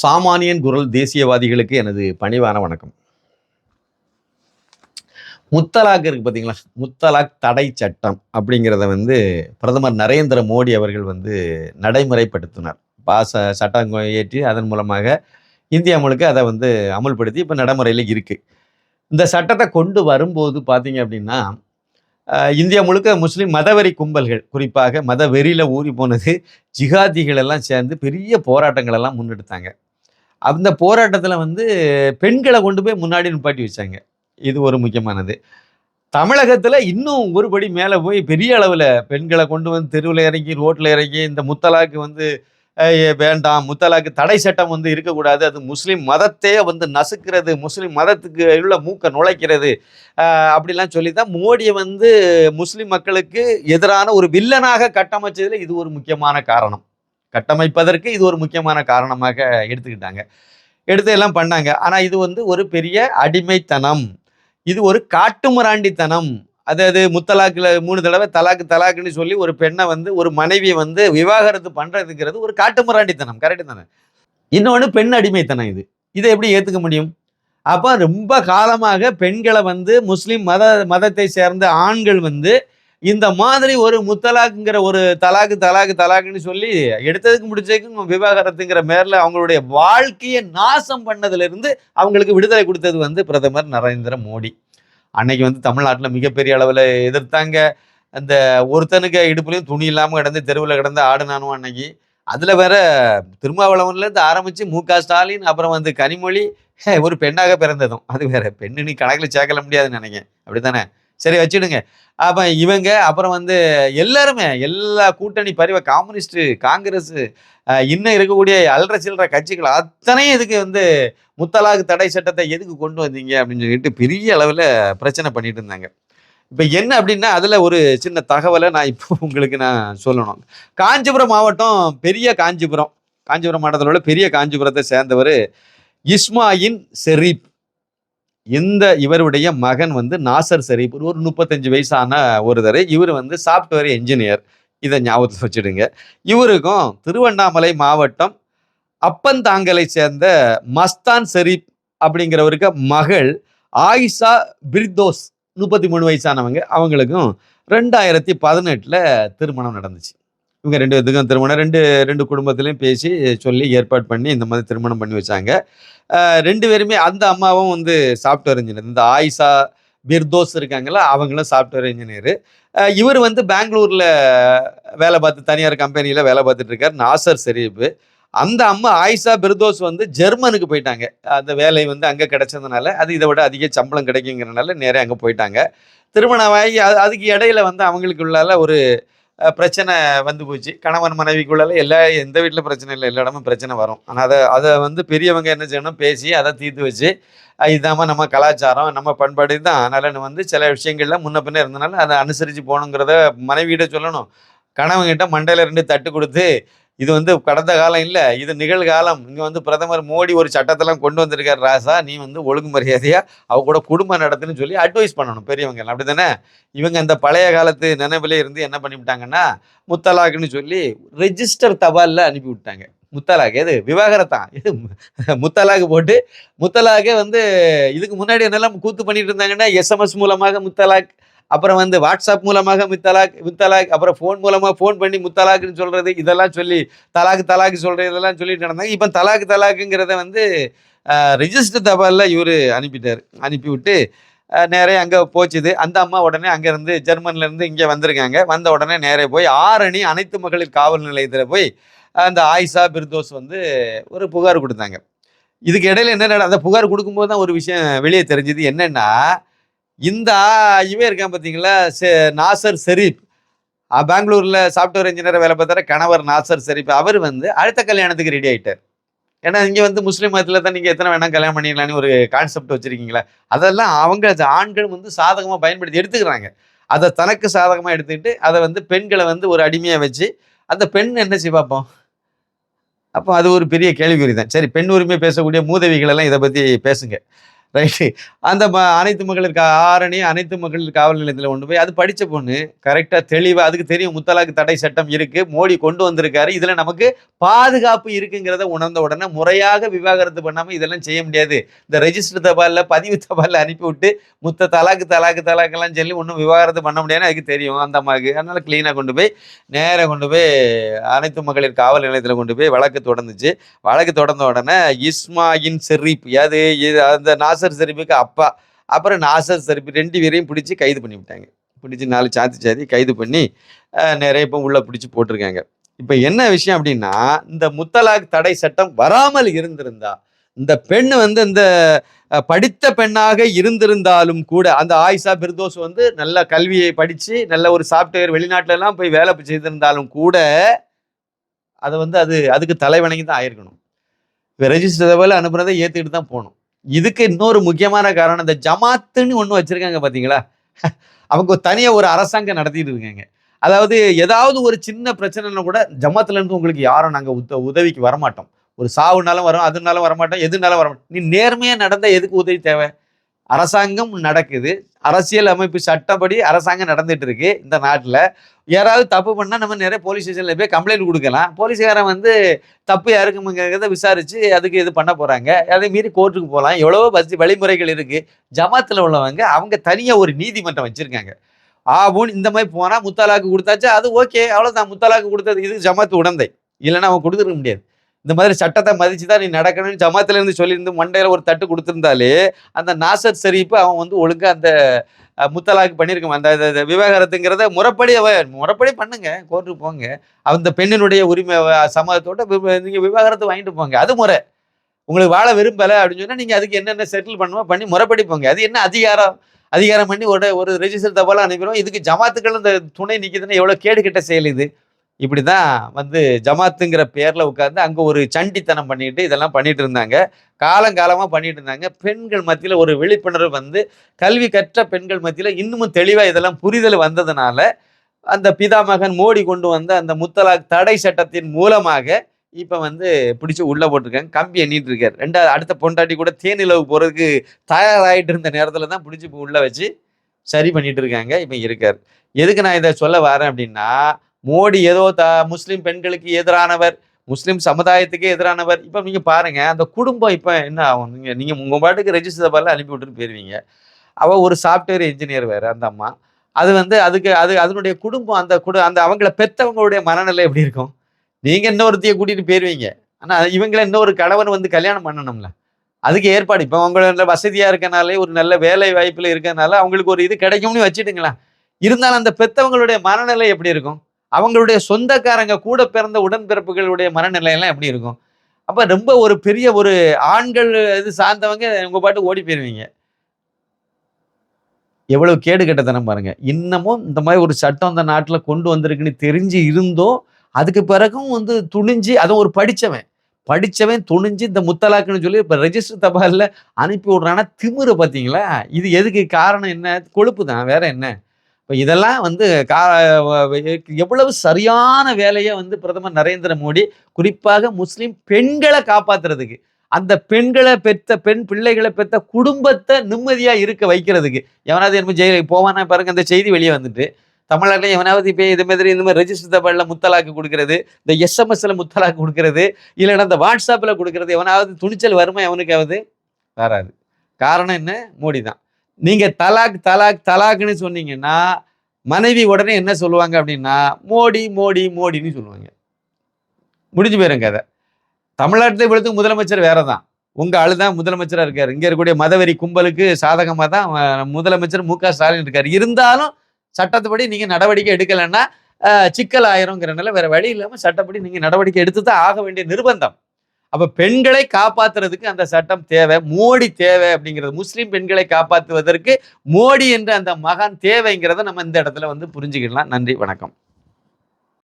சாமானியன் குரல் தேசியவாதிகளுக்கு எனது பணிவான வணக்கம். முத்தலாக் இருக்கு பார்த்தீங்களா முத்தலாக் தடை சட்டம் அப்படிங்கிறத வந்து பிரதமர் நரேந்திர மோடி அவர்கள் வந்து நடைமுறைப்படுத்தினார். பாச சட்டம் ஏற்றி அதன் மூலமாக இந்தியா முழுக்க அதை வந்து அமல்படுத்தி இப்போ நடைமுறையில் இருக்குது இந்த சட்டத்தை கொண்டு வரும்போது பார்த்தீங்க அப்படின்னா இந்தியா முழுக்க முஸ்லீம் மதவெறி கும்பல்கள் குறிப்பாக மத வெறியில் ஊறி போனது ஜிகாதிகள் எல்லாம் சேர்ந்து பெரிய போராட்டங்களெல்லாம் முன்னெடுத்தாங்க. அந்த போராட்டத்தில் வந்து பெண்களை கொண்டு போய் முன்னாடி நிப்பாட்டி வச்சாங்க. இது ஒரு முக்கியமானது. தமிழகத்தில் இன்னும் ஒருபடி மேலே போய் பெரிய அளவில் பெண்களை கொண்டு வந்து தெருவில் இறங்கி ரோட்டில் இறங்கி இந்த முத்தலாக்கு வந்து வேண்டாம் முத்தலாக்கு தடை சட்டம் வந்து இருக்கக்கூடாது. அது முஸ்லீம் மதத்தையே வந்து நசுக்கிறது முஸ்லீம் மதத்துக்கு உள்ள மூக்க நுழைக்கிறது அப்படிலாம் சொல்லி தான் மோடியை வந்து முஸ்லீம் மக்களுக்கு எதிரான ஒரு வில்லனாக கட்டமைச்சதில் இது ஒரு முக்கியமான காரணம். கட்டமைப்பதற்கு இது ஒரு முக்கியமான காரணமாக எடுத்துக்கிட்டாங்க. எடுத்து எல்லாம் பண்ணாங்க. ஆனால் இது வந்து ஒரு பெரிய அடிமைத்தனம். இது ஒரு காட்டுமிராண்டித்தனம். அதாவது முத்தலாக்கில் மூணு தடவை தலாக்கு தலாக்குன்னு சொல்லி ஒரு பெண்ணை வந்து ஒரு மனைவியை வந்து விவாகரத்து பண்ணுறதுங்கிறது ஒரு காட்டுமிராண்டித்தனம். கரெக்டு தானே? இன்னொன்று பெண் அடிமைத்தனம் இது. இதை எப்படி ஏற்றுக்க முடியும்? அப்போ ரொம்ப காலமாக பெண்களை வந்து முஸ்லீம் மத மதத்தை சேர்ந்த ஆண்கள் வந்து இந்த மாதிரி ஒரு முத்தலாக்குங்கிற ஒரு தலாக்கு தலாக்கு தலாக்குன்னு சொல்லி எடுத்ததுக்கு முடிச்சதுக்கும் விவாகரத்துங்கிற மேரில் அவங்களுடைய வாழ்க்கையை நாசம் பண்ணதுலேருந்து அவங்களுக்கு விடுதலை கொடுத்தது வந்து பிரதமர் நரேந்திர மோடி. அன்னைக்கு வந்து தமிழ்நாட்டில் மிகப்பெரிய அளவில் எதிர்த்தாங்க. அந்த ஒருத்தனுக்கு இடுப்புலையும் துணி இல்லாமல் கிடந்து தெருவில் கிடந்து ஆடுனானும் அன்னைக்கு. அதில் வேற திருமாவளவன்லேருந்து ஆரம்பித்து மு க ஸ்டாலின் அப்புறம் வந்து கனிமொழி ஒரு பெண்ணாக பிறந்ததும். அது வேற பெண்ணு நீ கணக்கில் சேர்க்கல முடியாதுன்னு நினைக்கிறேன். அப்படித்தானே? சரி வச்சிடுங்க. அப்போ இவங்க அப்புறம் வந்து எல்லாருமே எல்லா கூட்டணி பரிவ கம்யூனிஸ்ட்டு காங்கிரஸ் இன்னும் இருக்கக்கூடிய அல்ற சில்லற கட்சிகள் அத்தனையும் இதுக்கு வந்து முத்தலாக்கு தடை சட்டத்தை எதுக்கு கொண்டு வந்தீங்க? அப்படின்னு சொல்லிட்டு பெரிய அளவில் பிரச்சனை பண்ணிட்டு இருந்தாங்க. இப்போ என்ன அப்படின்னா அதில் ஒரு சின்ன தகவலை நான் இப்போ உங்களுக்கு நான் சொல்லணும். காஞ்சிபுரம் மாவட்டம் பெரிய காஞ்சிபுரம். காஞ்சிபுரம் மாவட்டத்தில் உள்ள பெரிய காஞ்சிபுரத்தை சேர்ந்தவர் இஸ்மாயின் செரீப். இந்த இவருடைய மகன் வந்து நாசர் ஷெரீப் ஒரு முப்பத்தஞ்சு வயசான ஒருத்தர். இவர் வந்து சாஃப்ட்வேர் என்ஜினியர் இதை ஞாபகத்தில் வச்சுடுங்க. இவருக்கும் திருவண்ணாமலை மாவட்டம் அப்பந்தாங்கலை சேர்ந்த மஸ்தான் ஷெரீப் அப்படிங்கிறவருக்கு மகள் ஆயிஷா பிர்தோஸ் முப்பத்தி மூணு வயசானவங்க. அவங்களுக்கும் ரெண்டாயிரத்தி பதினெட்டில் திருமணம் நடந்துச்சு. இவங்க ரெண்டு பேத்துக்கும் திருமணம். ரெண்டு ரெண்டு குடும்பத்திலையும் பேசி சொல்லி ஏற்பாடு பண்ணி இந்த மாதிரி திருமணம் பண்ணி வச்சாங்க. ரெண்டு பேருமே அந்த அம்மாவும் வந்து சாஃப்ட்வேர் இன்ஜினியர் இந்த ஆயிஷா பிர்தோஸ் இருக்காங்களா அவங்களும் சாஃப்ட்வேர் இன்ஜினியர் இவர் வந்து பெங்களூரில் வேலை பார்த்து தனியார் கம்பெனியில் வேலை பார்த்துட்டு இருக்கார். நாசர் ஷெரீப் அந்த அம்மா ஆயிஷா பிர்தோஸ் வந்து ஜெர்மனுக்கு போயிட்டாங்க. அந்த வேலை வந்து அங்கே கிடைச்சதுனால அது இதை விட அதிக சம்பளம் கிடைக்குங்கிறனால நேரே அங்கே போயிட்டாங்க. திருமணம் ஆகி அதுக்கு இடையில வந்து அவங்களுக்குள்ளால ஒரு பிரச்சனை வந்து போச்சு. கணவன் மனைவிக்குள்ளே எல்லா எந்த வீட்டில் பிரச்சனை இல்லை எல்லா இடமும் பிரச்சனை வரும். ஆனால் அதை அதை வந்து பெரியவங்க என்ன செய்யணும் பேசி அதை தீர்த்து வச்சு இதாமல் நம்ம கலாச்சாரம் நம்ம பண்பாடு தான். அதனால் வந்து சில விஷயங்கள்லாம் முன்ன பின்னே இருந்தனால அதை அனுசரித்து போகணுங்கிறத மனைவியிட சொல்லணும். கணவங்கிட்ட மண்டையில் ரெண்டு தட்டு கொடுத்து இது வந்து கடந்த காலம் இல்லை இது நிகழ்காலம். இங்கே வந்து பிரதமர் மோடி ஒரு சட்டத்தெல்லாம் கொண்டு வந்திருக்கார் ராசா. நீ வந்து ஒழுங்கு மரியாதையாக அவ கூட குடும்பம் நடத்துன்னு சொல்லி அட்வைஸ் பண்ணணும் பெரியவங்க அப்படி அப்படிதானே இவங்க அந்த பழைய காலத்து நினைவிலே இருந்து என்ன பண்ணிவிட்டாங்கன்னா முத்தலாக்குன்னு சொல்லி ரெஜிஸ்டர் தபாலில் அனுப்பி விட்டாங்க முத்தலாக் எது? விவாகரத்தான். இது முத்தலாக்கு போட்டு முத்தலாக்கே வந்து இதுக்கு முன்னாடி என்னெல்லாம் கூத்து பண்ணிட்டு இருந்தாங்கன்னா எஸ்எம்எஸ் மூலமாக முத்தலாக் அப்புறம் வந்து வாட்ஸ்அப் மூலமாக முத்தலாக் முத்தலாக் அப்புறம் ஃபோன் மூலமாக ஃபோன் பண்ணி முத்தலாக்குன்னு சொல்கிறது இதெல்லாம் சொல்லி தலாக்கு தலாக்கு சொல்கிறது இதெல்லாம் சொல்லிட்டு நடந்தாங்க. இப்போ தலாக்கு தலாக்குங்கிறத வந்து ரிஜிஸ்டர் தபாலில் இவர் அனுப்பிட்டார். அனுப்பி விட்டு நேரே அங்கே போச்சுது. அந்த அம்மா உடனே அங்கேருந்து ஜெர்மன்லேருந்து இங்கே வந்திருக்காங்க. வந்த உடனே நேரே போய் ஆரணி அனைத்து மகளிர் காவல் நிலையத்தில் போய் அந்த ஆயிஷா பிர்தோஸ் வந்து ஒரு புகார் கொடுத்தாங்க. இதுக்கு இடையில என்ன அந்த புகார் கொடுக்கும்போது தான் ஒரு விஷயம் வெளியே தெரிஞ்சுது. என்னென்னா இந்த இவன் இருக்கான் பார்த்தீங்களா செ- நாசர் ஷெரீப் பெங்களூரில் சாஃப்ட்வேர் இன்ஜினியர் வேலை பார்த்தார கணவர் நாசர் ஷெரீப் அவர் வந்து அடுத்த கல்யாணத்துக்கு ரெடி ஆகிட்டார் ஏன்னா இங்கே வந்து முஸ்லீம் மதத்தில் தான் நீங்கள் எத்தனை வேணால் கல்யாணம் பண்ணிக்கலாம்னு ஒரு கான்செப்ட் வச்சுருக்கீங்களா? அதெல்லாம் அவங்க ஆண்கள் வந்து சாதகமாக பயன்படுத்தி எடுத்துக்கிறாங்க. அதை தனக்கு சாதகமாக எடுத்துக்கிட்டு அதை வந்து பெண்களை வந்து ஒரு அடிமையாக வச்சு அந்த பெண் என்ன செய்ய பார்ப்போம்? அப்போ அது ஒரு பெரிய கேள்விக்குறி தான். சரி பெண் உரிமை பேசக்கூடிய மூதவிகள் எல்லாம் இதை பற்றி பேசுங்க. ரைட்டு அந்த ம அனைத்து மகளிர் ஆரணி அனைத்து மகளிர் காவல் நிலையத்தில் கொண்டு போய் அது படித்த பொண்ணு. கரெக்டாக தெளிவாக அதுக்கு தெரியும் முத்தலாக்கு தடை சட்டம் இருக்குது மோடி கொண்டு வந்திருக்காரு. இதில் நமக்கு பாதுகாப்பு இருக்குங்கிறத உணர்ந்த உடனே முறையாக விவாகரத்து பண்ணாமல் இதெல்லாம் செய்ய முடியாது. இந்த ரெஜிஸ்டர் தபாலில் பதிவு தபாலில் அனுப்பிவிட்டு முத்த தலாக்கு தலாக்கு தலாக்கெல்லாம் சொல்லி ஒன்றும் விவாகரத்து பண்ண முடியாதுன்னு அதுக்கு தெரியும். அந்த அம்மாவுக்கு. அதனால் க்ளீனாக கொண்டு போய் நேராக கொண்டு போய் அனைத்து மகளிர் காவல் நிலையத்தில் கொண்டு போய் வழக்கு தொடர்ந்துச்சு. வழக்கு தொடர்ந்த உடனே இஸ்மாயின் செரீப் அது இது அந்த நாசர் ஷெரீப்புக்கு அப்பா அப்புறம் நாசர் ஷெரீப் ரெண்டு பேரையும் பிடிச்சி கைது பண்ணி விட்டாங்க. பிடிச்சி நாலு சாத்தி சாத்தி கைது பண்ணி நிறைய இப்போ உள்ளே பிடிச்சி போட்டிருக்காங்க. இப்போ என்ன விஷயம் அப்படின்னா இந்த முத்தலாக் தடை சட்டம் வராமல் இருந்திருந்தா இந்த பெண் வந்து இந்த படித்த பெண்ணாக இருந்திருந்தாலும் கூட அந்த ஆயிஷா பிர்தோஸ் வந்து நல்ல கல்வியை படித்து நல்ல ஒரு சாஃப்ட்வேர் வெளிநாட்டுல எல்லாம் போய் வேலை செய்திருந்தாலும் கூட அதை வந்து அது அதுக்கு தலைவணங்கி தான் ஆயிருக்கணும். இப்போ ரெஜிஸ்டர் தகவல் அனுப்புறதை ஏற்றுக்கிட்டு தான் போகணும். இதுக்கு இன்னொரு முக்கியமான காரணம் இந்த ஜமாத்துன்னு ஒன்று வச்சுருக்காங்க பார்த்தீங்களா அவங்க தனியாக ஒரு அரசாங்கம் நடத்திட்டு இருக்காங்க. அதாவது ஏதாவது ஒரு சின்ன பிரச்சனைனா கூட ஜமாத்துலேருந்து உங்களுக்கு யாரும் நாங்கள் உத உதவிக்கு வரமாட்டோம். ஒரு சாவுனாலும் வரோம் அதுனாலும் வரமாட்டோம் எதுனாலும் வரமாட்டோம். நீ நேர்மையாக நடந்த எதுக்கு உதவி தேவை? அரசாங்கம் நடக்குது. அரசியல் அமைப்பு சட்டப்படி அரசாங்கம் நடந்துட்டு இருக்கு இந்த நாட்டில். யாராவது தப்பு பண்ணால் நம்ம நிறைய போலீஸ் ஸ்டேஷனில் போய் கம்ப்ளைண்ட் கொடுக்கலாம். போலீஸ்காரன் வந்து தப்பு யாருக்குங்கிறத விசாரித்து அதுக்கு இது பண்ண போகிறாங்க அதே மீறி கோர்ட்டுக்கு போகலாம் எவ்வளவோ பஸ் வழிமுறைகள் இருக்குது ஜமாத்தில் உள்ளவங்க அவங்க தனியாக ஒரு நீதிமன்றம் வச்சுருக்காங்க. ஆவும் இந்த மாதிரி போனால் முத்தாலாக்கு கொடுத்தாச்சு அது ஓகே அவ்வளோதான் முத்தாலாக்கு கொடுத்தது இது ஜமாத்து உடந்தை. இல்லைன்னா அவன் கொடுத்துருக்க முடியாது. இந்த மாதிரி சட்டத்தை மதிச்சு தான் நீ நடக்கணும்னு ஜமாத்துல இருந்து சொல்லியிருந்து மண்டையில் ஒரு தட்டு கொடுத்துருந்தாலே அந்த நாசர் சரிப்பு அவன் வந்து ஒழுங்கா அந்த முத்தலாக்கு பண்ணியிருக்கான் அந்த அந்த- முறைப்படி முறைப்படி பண்ணுங்க கோர்ட்டுக்கு போங்க. அந்த பெண்ணினுடைய உரிமை சம்மதத்தோட வி- நீங்க விவகாரத்தை வாங்கிட்டு போங்க. அது முறை. உங்களுக்கு வாழ விரும்பலை அப்படின்னு சொன்னா நீங்க அதுக்கு என்னென்ன செட்டில் பண்ணுவோம் பண்ணி முறைப்படி போங்க. அது என்ன அதிகாரம்? அதிகாரம் பண்ணி ஒரு ஒரு ரெஜிஸ்டர் தபாலாம் அனுப்பிடுவோம். இதுக்கு ஜமாத்துக்கள் இந்த துணை நிற்கிதுன்னா எவ்வளோ கேடு கிட்ட செயல் இது? இப்படி தான் வந்து ஜமாத்துங்கிற பேரில் உட்காந்து அங்கே ஒரு சண்டித்தனம் பண்ணிட்டு இதெல்லாம் பண்ணிட்டு இருந்தாங்க. காலங்காலமாக பண்ணிட்டு இருந்தாங்க. பெண்கள் மத்தியில் ஒரு விழிப்புணர்வு வந்து கல்வி கற்ற பெண்கள் மத்தியில் இன்னமும் தெளிவாக இதெல்லாம் புரிதல் வந்ததுனால அந்த பிதாமகன் மோடி கொண்டு வந்த அந்த முத்தலாக் தடை சட்டத்தின் மூலமாக இப்போ வந்து பிடிச்சி உள்ளே போட்டிருக்காங்க. கம்பி எண்ணிட்டு இருக்கார். ரெண்டாவது அடுத்த பொண்டாட்டி கூட தேனிலவு போகிறதுக்கு தயாராகிட்டு இருந்த நேரத்தில் தான் பிடிச்சி உள்ளே வச்சு சரி பண்ணிட்டு இருக்காங்க. இப்போ இருக்கார். எதுக்கு நான் இதை சொல்ல வரேன் அப்படின்னா மோடி ஏதோ த முஸ்லீம் பெண்களுக்கு எதிரானவர் முஸ்லீம் சமுதாயத்துக்கே எதிரானவர். இப்போ நீங்கள் பாருங்கள் அந்த குடும்பம் இப்போ என்ன ஆகும்? நீங்கள் நீங்கள் உங்கள் பாட்டுக்கு ரெஜிஸ்டர் தபாலில் அனுப்பி விட்டுன்னு போயிருவீங்க. அவள் ஒரு சாஃப்ட்வேர் இன்ஜினியர் வேறு அந்த அம்மா. அது வந்து அதுக்கு அது அதனுடைய குடும்பம் அந்த குடு அந்த அவங்கள பெற்றவங்களுடைய மனநிலை எப்படி இருக்கும்? நீங்கள் இன்னொருத்தையை கூட்டிகிட்டு போயிருவீங்க. ஆனால் இவங்கள இன்னொரு கணவன் வந்து கல்யாணம் பண்ணணும்ல. அதுக்கு ஏற்பாடு. இப்போ அவங்கள வசதியாக இருக்கனாலே ஒரு நல்ல வேலை வாய்ப்பில் இருக்கனால அவங்களுக்கு ஒரு இது கிடைக்கும்னு வச்சுட்டுங்களேன். இருந்தாலும் அந்த பெற்றவங்களுடைய மனநிலை எப்படி இருக்கும்? அவங்களுடைய சொந்தக்காரங்க கூட பிறந்த உடன்பிறப்புகளுடைய மனநிலையெல்லாம் எப்படி இருக்கும்? அப்போ ரொம்ப ஒரு பெரிய ஒரு ஆண்கள் இது சார்ந்தவங்க உங்கள் பாட்டு ஓடி போயிருவீங்க. எவ்வளோ கேடு கெட்டத்தனம் பாருங்க. இன்னமும் இந்த மாதிரி ஒரு சட்டம் அந்த நாட்டில் கொண்டு வந்திருக்குன்னு தெரிஞ்சு இருந்தும் அதுக்கு பிறகும் வந்து துணிஞ்சு அதுவும் ஒரு படித்தவன் படித்தவன் துணிஞ்சு இந்த முத்தலாக்குன்னு சொல்லி இப்போ ரெஜிஸ்டர் தபாலில் அனுப்பி விடுறான்னா திமிரு பார்த்தீங்களா இது எதுக்கு? காரணம் என்ன? கொழுப்பு தான் வேற என்ன? இப்போ இதெல்லாம் வந்து கா எவ்வளவு சரியான வேலையை வந்து பிரதமர் நரேந்திர மோடி குறிப்பாக முஸ்லீம் பெண்களை காப்பாத்துறதுக்கு அந்த பெண்களை பெற்ற பெண் பிள்ளைகளை பெற்ற குடும்பத்தை நிம்மதியாக இருக்க வைக்கிறதுக்கு. எவனாவது என்ன ஜெயிலுக்கு போவானா பாருங்க அந்த செய்தி வெளியே வந்துட்டு. தமிழ்நாட்டில் எவனாவது இப்போ இது மாதிரி இந்த மாதிரி ரெஜிஸ்டர் தபாலில் முத்தலாக்கு கொடுக்கறது இந்த எஸ்எம்எஸ்ல முத்தலாக்கு கொடுக்கறது இல்லைன்னா இந்த வாட்ஸ்அப்பில் கொடுக்கறது எவனாவது துணிச்சல் வருமா எவனுக்காவது? வராது. காரணம் என்ன? மோடி தான் நீங்க தலாக் தலாக் தலாக்னு சொன்னீங்கன்னா மனைவி உடனே என்ன சொல்லுவாங்க அப்படின்னா மோடி மோடி மோடின்னு சொல்லுவாங்க. முடிஞ்சு போயிரும் கதை. தமிழ்நாட்டில் இவ்வளவுக்கு முதலமைச்சர் வேற தான் உங்க ஆளு தான் முதலமைச்சராக இருக்காரு. இங்க இருக்கக்கூடிய மதவெறி கும்பலுக்கு சாதகமாக தான் முதலமைச்சர் மு க ஸ்டாலின் இருக்காரு. இருந்தாலும் சட்டத்துப்படி நீங்க நடவடிக்கை எடுக்கலைன்னா சிக்கல் ஆயிருங்கிறனால வேற வழி இல்லாமல் சட்டப்படி நீங்க நடவடிக்கை எடுத்து தான் ஆக வேண்டிய நிர்பந்தம். அப்ப பெண்களை காப்பாத்துறதுக்கு அந்த சட்டம் தேவை மோடி தேவை அப்படிங்கிறது முஸ்லீம் பெண்களை காப்பாற்றுவதற்கு மோடி என்ற அந்த மகான் தேவைங்கிறத நம்ம இந்த இடத்துல வந்து புரிஞ்சுக்கலாம் நன்றி வணக்கம்.